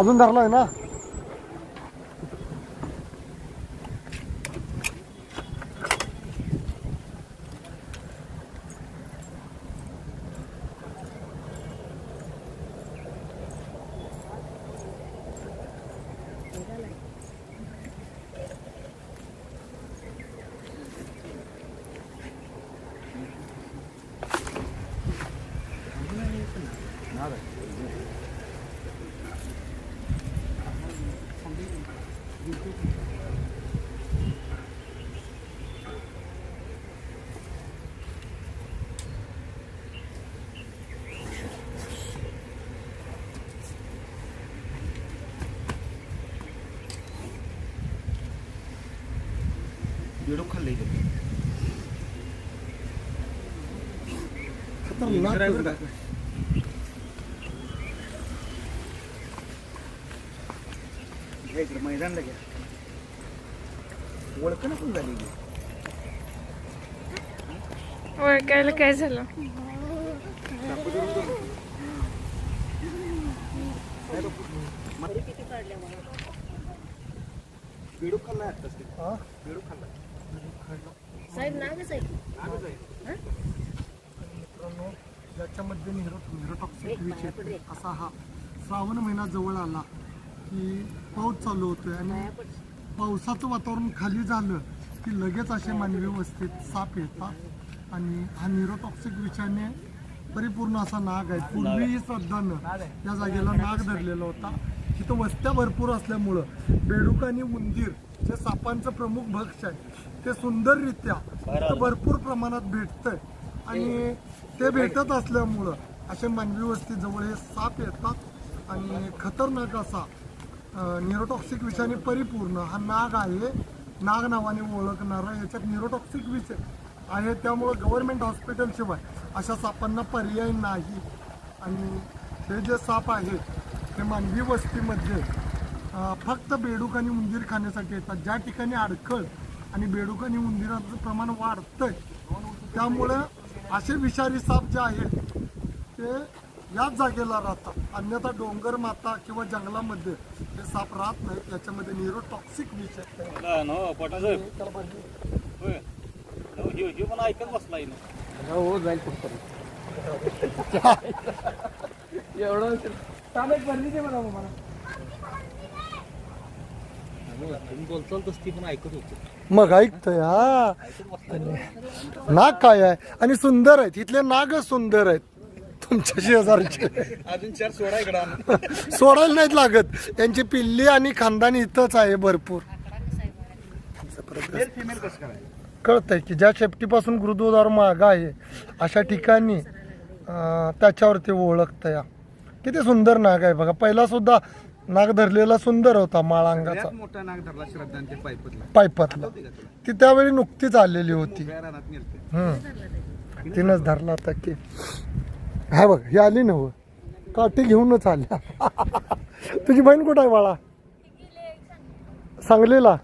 अजून धरलाय ना बेडूक खाल्लंय ते. खतरनाक घ्या इकडे मैदानला घ्या ओळखणं पण झाली. ओळखायला काय झालं आत्ताच. हा? बेडूक खाल्लाय साहेब नागच आहे नागच आहे. मित्रांनो ज्याच्यामध्ये निरो निरोटॉक्सिक विष येते असा हा श्रावण महिना जवळ आला की पाऊस चालू होतोय आणि पावसाचं वातावरण खाली झालं की लगेच असे मानवी वस्तीत साप येतात आणि हा निरोटॉक्सिक विषाने परिपूर्ण असा नाग आहे. पूर्वीही श्रद्धानं या जागेला नाग धरलेला होता. तिथं वस्त्या भरपूर असल्यामुळं बेडूक आणि उंदीर जे सापांचं प्रमुख भक्ष आहे. ते सुंदररित्या भरपूर प्रमाणात भेटतंय. आणि ते भेटत असल्यामुळं असे मानवी वस्ती जवळ हे साप येतात आणि खतरनाक असा न्यूरोटॉक्सिक विषाने परिपूर्ण हा नाग आहे. नाग नावाने ओळखणारा याच्यात न्यूरोटॉक्सिक विष आहे. त्यामुळं गव्हर्मेंट हॉस्पिटलशिवाय अशा सापांना पर्याय नाही. आणि हे जे साप आहेत ते मानवी वस्तीमध्ये फक्त बेडूक आणि उंदीर खाण्यासाठी येतात. ज्या ठिकाणी अडखळ आणि बेडूक आणि उंदीराचं प्रमाण वाढतंय त्यामुळं असे विषारी साप जे आहेत ते याच जागेला राहतात. अन्यथा डोंगर माता किंवा जंगलामध्ये हे साप राहत नाहीत याच्यामध्ये न्यूरोटॉक्सिक विष आहे. मला नो पोटाचं होय. नो, ह्यो ह्यो पण ऐकत बसलाय ना हो जाईल एवढं भरली मला मला. तुम्ही बोलचाल तस ती पण ऐकत होतो. मग ऐकतोय हा. नाग काय आहे? आणि सुंदर आहेत. इथले नागच सुंदर आहेत. तुमच्या शेजारचे. अजून चार सोडा इकडे आणून. सोडायला नाहीत लागत. यांची पिल्ली आणि खानदान इथंच आहे भरपूर. मेल फिमेल कसं करायचं कळतंय की ज्या शेपटीपासून गुरुद्वार माग आहे अशा ठिकाणी अं, त्याच्यावरती ओळखतं या किती सुंदर नाग आहे बघा. पहिला सुद्धा नाग धरलेला सुंदर होता माळांगाचा. सगळ्यात मोठा नाग धरला श्रद्धान ते पाईपतला पायपातला. ती त्यावेळी नुकतीच आलेली होती. उभ्या रानात नेलते. हम्म. तिनंच धरला होता की. हा बघ ही आली ना काठी घेऊनच आल्या तुझी बहीण कुठं आहे बाळा? सांगलीला.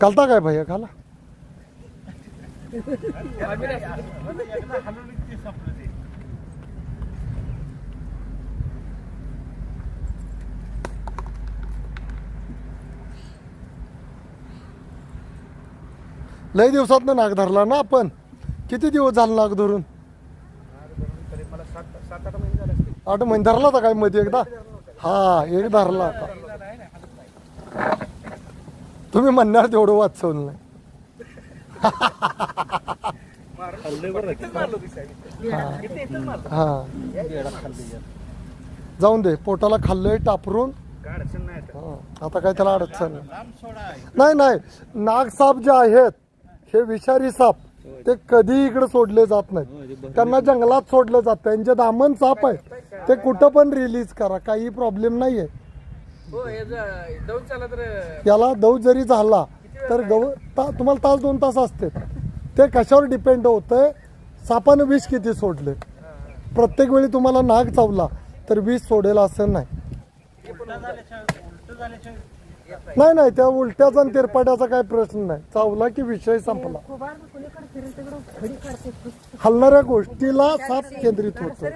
घालता काय भैया घाला. लय दिवसात नाग धरला ना आपण. किती दिवस झाला नाग धरून? आठ महिने धरला होता काय मध्ये एकदा? हा एक धरला होता. तुम्ही म्हणणार तेवढं वाचवलं नाही. हा. जाऊन दे पोटाला खाल्लंय टापरून. आता. काय त्याला अडचण नाही. नाही नाही नागसाप जे आहेत हे विषारी साप ते कधी इकडे सोडले जात नाहीत. त्यांना जंगलात सोडलं जात. त्यांचे दामन साप आहे. ते कुठं पण रिलीज करा. काही प्रॉब्लेम नाहीये. हो याला दौ जरी झाला तर गव ता तुम्हाला तास दोन तास असते. ते कशावर डिपेंड होतंय? सापानं विष किती सोडले? प्रत्येक वेळी तुम्हाला नाग चावला तर विष सोडेल असं नाही. नाही नाही त्या उलट्याचा आणि तिरपाट्याचा काही प्रश्न नाही. चावला की विषय संपला. हलणाऱ्या गोष्टीला साप केंद्रित होतो.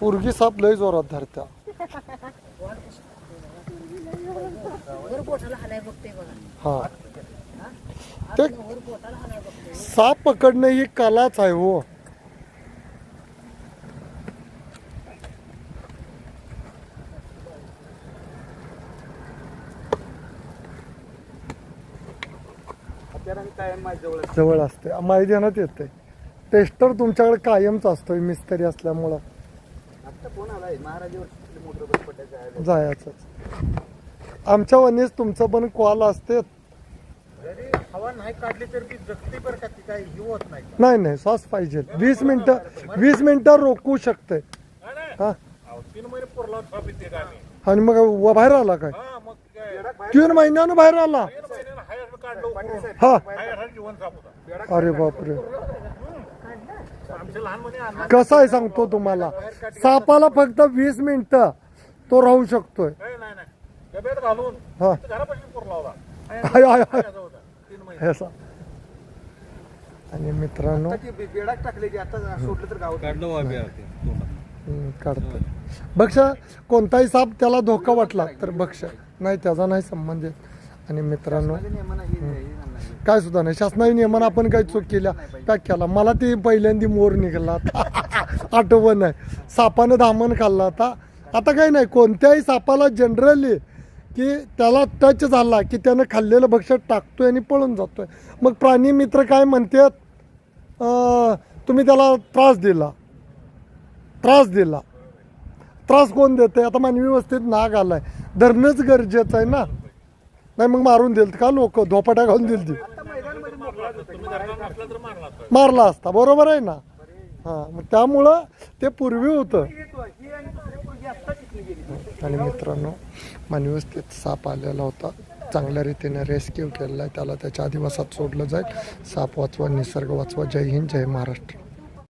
पूर्वी साप लय जोरात धरत्या. हा. ते साप पकडणं ही कलाच आहे हो. कायम जवळ असते. मैदानात येते टेस्टर तुमच्याकडे कायमच असतोय मिस्त्री असल्यामुळं. आता फोन आलाय महाराज मोटर बंद पड्याचा जायचंच. आमच्या वनीस तुमचं पण कॉल असते. जरी हवा नाही काढली तर ती जगती बरं का? ती काही ही होत नाही नाही नाही श्वास पाहिजे. वीस मिनिटं वीस मिनिटं रोखू शकते. हा? तीन महिने पुरला आणि मग व- बाहेर आला काय? हा मग काय? तीन महिन्यानं बाहेर आला तीन महिन्यानं हायर काढलं हा. अरे बापरे. कसं आहे सांगतो तुम्हाला? सापाला फक्त वीस मिनिटं तो राहू शकतोय. हा. आणि मित्रांनो ती बेडाक टाकले की आता सोडलं तर गावात. हम्म, काढतोय. बक्ष कोणताही साप त्याला धोका वाटला तर बक्ष. नाही त्याचा नाही संबंध येत. आणि मित्रांनो. काय सुद्धा नाही. शासनाने नियमन आपण काही चूक केल्या पॅक केला. मला ते पहिल्यांदा मोर निघाला आठवण आहे. सापानं दामन खाल्ला आता. आता काही नाही. कोणत्याही सापाला जनरली की त्याला टच झाला की त्यानं खाल्लेलं भक्ष्य टाकतोय आणि पळून जातोय. मग प्राणी मित्र काय म्हणतात? तुम्ही त्याला त्रास दिला. त्रास दिला. त्रास कोण देते आता मानवी वस्तीत नाग आलाय. धरणंच गरजेचं आहे ना. नाही मग मारून दिल का लोक? धोपाट्या घालून दिल ती मारला असता बरोबर आहे ना? हा मग त्यामुळं ते पूर्वी होतं. आणि मित्रांनो मानवस्थेत साप आलेला होता. चांगल्या रीतीने रेस्क्यू केलेला आहे. त्याला त्याच्या आदिवासात सोडलं जाईल. साप वाचवा निसर्ग वाचवा. जय हिंद जय महाराष्ट्र.